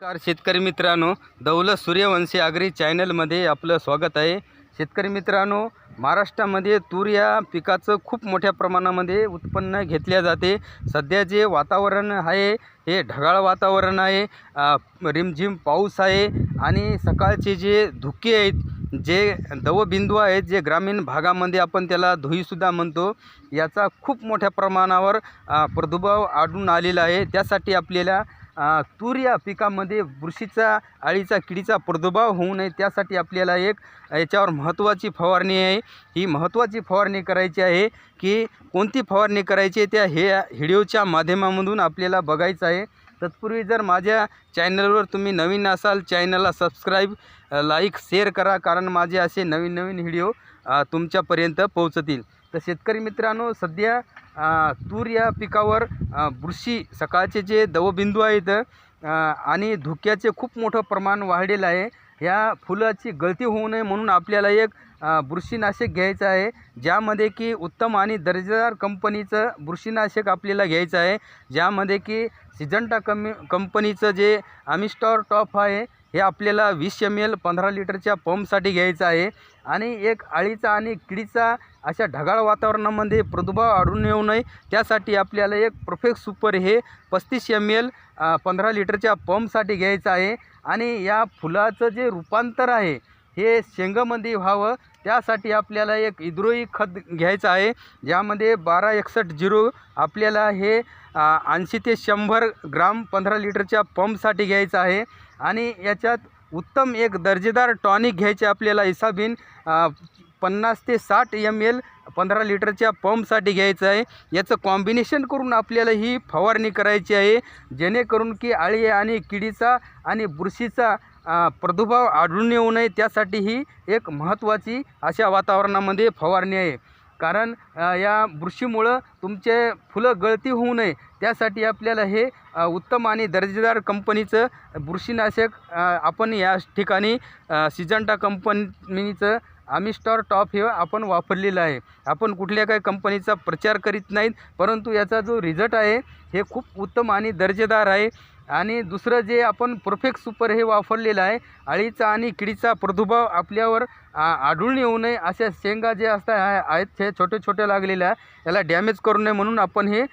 नमस्कार शेतकरी मित्रांनो दौलत सूर्यवंशी आगरी चॅनलमध्ये आपलं स्वागत आहे. शेतकरी मित्रांनो महाराष्ट्रामध्ये तूर या पिकाचं खूप मोठ्या प्रमाणामध्ये उत्पन्न घेतल्या जाते. सध्या जे वातावरण आहे हे ढगाळ वातावरण आहे रिमझिम पाऊस आहे आणि सकाळचे जे धुके आहेत जे दवबिंदू आहेत जे ग्रामीण भागामध्ये आपण त्याला धुईसुद्धा म्हणतो याचा खूप मोठ्या प्रमाणावर प्रादुर्भाव आढळून आलेला आहे. त्यासाठी आपल्याला तूर या पिकामध्ये बुरशीचा अळीचा किडीचा प्रादुर्भाव होऊ नये त्यासाठी आपल्याला एक याच्यावर महत्त्वाची फवारणी आहे. ही महत्त्वाची फवारणी करायची आहे की कोणती फवारणी करायची आहे त्या हे व्हिडिओच्या माध्यमामधून आपल्याला बघायचं आहे. तत्पूर्वी जर माझ्या चॅनलवर तुम्ही नवीन असाल चॅनलला सबस्क्राईब लाईक शेअर करा कारण माझे असे नवीन नवीन व्हिडिओ तुमच्यापर्यंत पोहोचतील. तर शेतकरी मित्रांनो सध्या तूर या पिकावर बुरशी सकाळचे जे दवबिंदू आहेत आणि धुक्याचे खूप मोठं प्रमाण वाढलेलं आहे. ह्या फुलाची गळती होऊ नये म्हणून आपल्याला एक बुरशीनाशक घ्यायचं आहे ज्यामध्ये की उत्तम आणि दर्जेदार कंपनीचं बुरशीनाशक आपल्याला घ्यायचं आहे ज्यामध्ये की सिजंटा कमी कंपनीचं जे आमिस्टॉर टॉप आहे हे आपल्याला वीस एम एल पंधरा लिटरच्या पंपसाठी घ्यायचं आहे. आणि एक अळीचा आणि किडीचा अशा ढगाळ वातावरणामध्ये प्रादुर्भाव आढळून येऊ नये. त्यासाठी आपल्याला एक परफेक्ट सुपर हे पस्तीस एम एल पंधरा लिटरच्या पंपसाठी घ्यायचं आहे. आणि या फुलाचं जे रूपांतर आहे हे शेंगामध्ये व्हावं. त्यासाठी आपल्याला एक इद्रोई खत घ्यायचं आहे. ज्यामध्ये बारा एकसष्ट झिरो आपल्याला हे ऐंशी ते शंभर ग्राम पंधरा लिटरच्या पंपसाठी घ्यायचं आहे. आणि याच्यात उत्तम एक दर्जेदार टॉनिक घ्यायचे आपल्याला हिसाबीन पन्नास ते साठ एम एल पंधरा लिटरच्या पंपसाठी घ्यायचं आहे. याचं कॉम्बिनेशन करून आपल्याला ही फवारणी करायची आहे. जेणेकरून की अळी आणि किडीचा आणि बुरशीचा प्रादुर्भाव आढळून येऊ नये. त्यासाठी ही एक महत्त्वाची अशा वातावरणामध्ये फवारणी आहे. कारण या बुरशीमुळं तुमचे फुलं गळती होऊ नये. त्यासाठी आपल्याला हे उत्तम आणि दर्जेदार कंपनीचं बुरशीनाशक आपण या ठिकाणी सिजंटा कंपनीचं आमिस्टॉर टॉप हे आपण वापरलेलं आहे. आपण कुठल्या काही कंपनीचा प्रचार करीत नाहीत परंतु याचा जो रिझल्ट आहे हे खूप उत्तम आणि दर्जेदार आहे. आणि दुसरं जे आपण परफेक्ट सुपर हे वापरलेलं आहे अळीचा आणि किडीचा प्रादुर्भाव आपल्यावर आढळून येऊ नये अशा शेंगा जे असतात आहेत हे छोटे छोटे लागलेल्या याला डॅमेज करू नये म्हणून आपण हे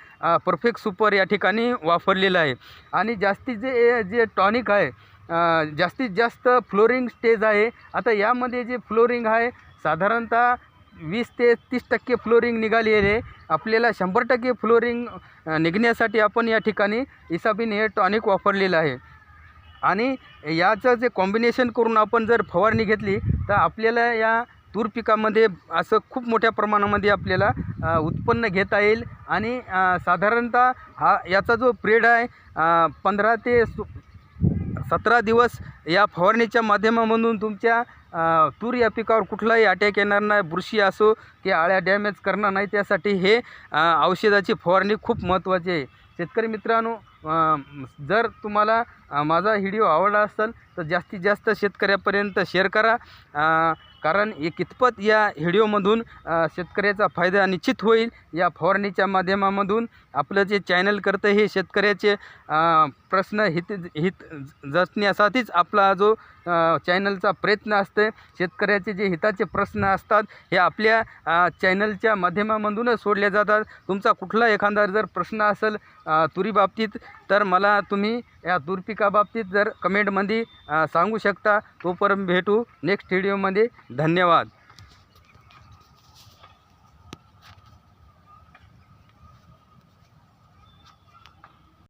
परफेक्ट सुपर या ठिकाणी वापरलेलं आहे. आणि जास्तीत जे जे टॉनिक आहे जास्तीत जास्त फ्लोरिंग स्टेज आहे. आता यामध्ये जे फ्लोरिंग आहे साधारणतः वीस ते तीस टक्के फ्लोरिंग निघालेले आहे आपल्याला शंभर टक्के फ्लोरिंग निघण्यासाठी आपण या ठिकाणी इसाबीन हे टॉनिक वापरलेलं आहे. आणि याचं जे कॉम्बिनेशन करून आपण जर फवारणी घेतली तर आपल्याला या तूर पिकामध्ये असं खूप मोठ्या प्रमाणामध्ये आपल्याला उत्पन्न घेता येईल. आणि साधारणतः हा याचा जो पिरियड आहे पंधरा ते सु सतरा दिवस या फवारणीच्या माध्यमामधून तुमच्या तूर या पिकावर कुठलाही अटॅक येणार नाही बुरशी असो की आळ्या डॅमेज करणार नाही त्यासाठी हे औषधाची फवारणी खूप महत्त्वाची आहे. शेतकरी मित्रांनो जर तुम्हाला माझा व्हिडिओ आवडला असेल तर जास्तीत जास्त शेतकऱ्यापर्यंत शेअर करा. कारण हे कितपत या व्हिडिओमधून शेतकऱ्याचा फायदा निश्चित होईल या फवारणीच्या माध्यमामधून. आपलं जे चॅनल करतं हे शेतकऱ्याचे प्रश्न हित हित जसण्यासाठीच आपला जो चॅनलचा प्रयत्न असते शेतकऱ्याचे जे हिताचे प्रश्न असतात हे आपल्या चॅनलच्या माध्यमामधूनच सोडले जातात. तुमचा कुठला एखादा जर प्रश्न असेल तुरीबाबतीत तर मला तुम्ही या दुर्पिकाबाबतीत जर कमेंटमध्ये सांगू शकता तोपर्यंत भेटू नेक्स्ट व्हिडिओमध्ये धन्यवाद.